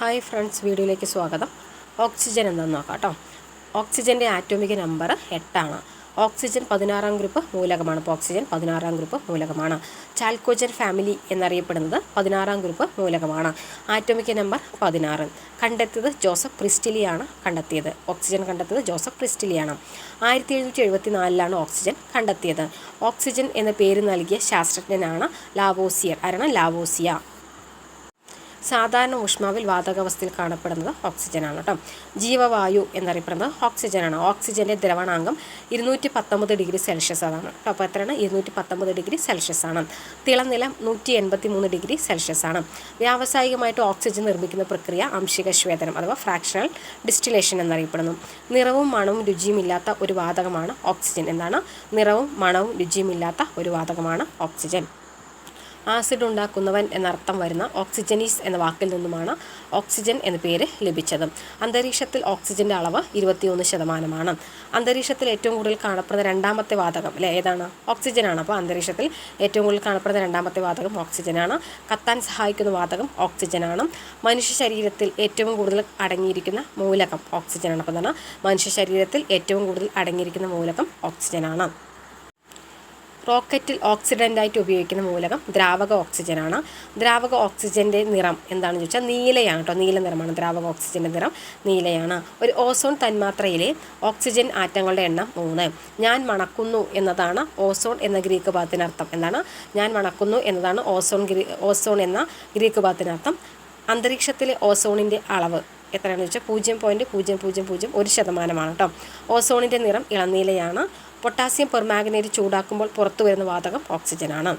Hi friends വീഡിയോയിലേക്ക് സ്വാഗതം. Oxygen എന്താണെന്ന് നോക്കാം കേട്ടോ. ഓക്സിജന്റെ ആറ്റോമിക നമ്പർ എട്ടാണ്. ഓക്സിജൻ പതിനാറാം ഗ്രൂപ്പ് മൂലകമാണ്. അപ്പോൾ ഓക്സിജൻ പതിനാറാം ഗ്രൂപ്പ് മൂലകമാണ്. ചാൽക്കോജൻ ഫാമിലി എന്നറിയപ്പെടുന്നത് പതിനാറാം ഗ്രൂപ്പ് മൂലകമാണ്. ആറ്റോമിക് നമ്പർ പതിനാറ്. കണ്ടെത്തിയത് ജോസഫ് ക്രിസ്റ്റിലിയാണ് കണ്ടെത്തിയത്. ഓക്സിജൻ കണ്ടെത്തിയത് ജോസഫ് ക്രിസ്റ്റിലിയാണ്. ആയിരത്തി എഴുന്നൂറ്റി എഴുപത്തി നാലിലാണ് ഓക്സിജൻ കണ്ടെത്തിയത്. ഓക്സിജൻ എന്ന പേര് നൽകിയ ശാസ്ത്രജ്ഞനാണ് ലാവോസിയർ. ആരാണ്? ലാവോസിയ. സാധാരണ ഊഷ്മാവിൽ വാതകാവസ്ഥയിൽ കാണപ്പെടുന്നത് ഓക്സിജനാണ് കേട്ടോ. ജീവവായു എന്നറിയപ്പെടുന്നത് ഓക്സിജനാണ്. ഓക്സിജന്റെ ദ്രവണാംഗം ഇരുന്നൂറ്റി പത്തൊമ്പത് ഡിഗ്രി സെൽഷ്യസ് ആണ് കേട്ടോ. അപ്പോൾ എത്രയാണ്? ഇരുന്നൂറ്റി പത്തൊമ്പത് ഡിഗ്രി സെൽഷ്യസ് ആണ്. തിളനില നൂറ്റി എൺപത്തി മൂന്ന് ഡിഗ്രി സെൽഷ്യസ് ആണ്. വ്യാവസായികമായിട്ട് ഓക്സിജൻ നിർമ്മിക്കുന്ന പ്രക്രിയ ആംശിക ശ്വേതനം അഥവാ ഫ്രാക്ഷണൽ ഡിസ്റ്റിലേഷൻ എന്നറിയപ്പെടുന്നു. നിറവും മണവും രുചിയും ഇല്ലാത്ത ഒരു വാതകമാണ് ഓക്സിജൻ. എന്താണ്? നിറവും മണവും രുചിയുമില്ലാത്ത ഒരു വാതകമാണ് ഓക്സിജൻ. ആസിഡ് ഉണ്ടാക്കുന്നവൻ എന്നർത്ഥം വരുന്ന ഓക്സിജനീസ് എന്ന വാക്കിൽ നിന്നുമാണ് ഓക്സിജൻ എന്ന പേര് ലഭിച്ചത്. അന്തരീക്ഷത്തിൽ ഓക്സിജന്റെ അളവ് ഇരുപത്തിയൊന്ന് ശതമാനമാണ്. അന്തരീക്ഷത്തിൽ ഏറ്റവും കൂടുതൽ കാണപ്പെടുന്ന രണ്ടാമത്തെ വാതകം അല്ലെ ഏതാണ്? ഓക്സിജനാണ് അപ്പോൾ അന്തരീക്ഷത്തിൽ ഏറ്റവും കൂടുതൽ കാണപ്പെടുന്ന രണ്ടാമത്തെ വാതകം ഓക്സിജനാണ് കത്താൻ സഹായിക്കുന്ന വാതകം ഓക്സിജനാണ് മനുഷ്യ ശരീരത്തിൽ ഏറ്റവും കൂടുതൽ അടങ്ങിയിരിക്കുന്ന മൂലകം ഓക്സിജനാണ് അപ്പോൾ എന്താണ്? മനുഷ്യ ശരീരത്തിൽ ഏറ്റവും കൂടുതൽ അടങ്ങിയിരിക്കുന്ന മൂലകം ഓക്സിജനാണ് റോക്കറ്റിൽ ഓക്സിഡന്റായിട്ട് ഉപയോഗിക്കുന്ന മൂലകം ദ്രാവക ഓക്സിജനാണ്. ദ്രാവക ഓക്സിജന്റെ നിറം എന്താണെന്ന് ചോദിച്ചാൽ നീലയാണ് കേട്ടോ നീല നിറമാണ്. ദ്രാവക ഓക്സിജന്റെ നിറം നീലയാണ്. ഒരു ഓസോൺ തന്മാത്രയിലെ ഓക്സിജൻ ആറ്റങ്ങളുടെ എണ്ണം മൂന്ന്. ഞാൻ മണക്കുന്നു എന്നതാണ് ഓസോൺ എന്ന ഗ്രീക്ക് പദത്തിനർത്ഥം. എന്താണ്? ഞാൻ മണക്കുന്നു എന്നതാണ് ഓസോൺ ഗ്രീ ഓസോൺ എന്ന ഗ്രീക്ക് പദത്തിനർത്ഥം. അന്തരീക്ഷത്തിലെ ഓസോണിന്റെ അളവ് എത്രയാണെന്ന് വെച്ചാൽ പൂജ്യം പോയിന്റ് പൂജ്യം പൂജ്യം പൂജ്യം ഒരു ശതമാനമാണ് കേട്ടോ ഓസോണിന്റെ നിറം ഇളനീലയാണ്. പൊട്ടാസ്യം പെർമാഗ്നേറ്റ് ചൂടാക്കുമ്പോൾ പുറത്തു വരുന്ന വാതകം ഓക്സിജനാണ്.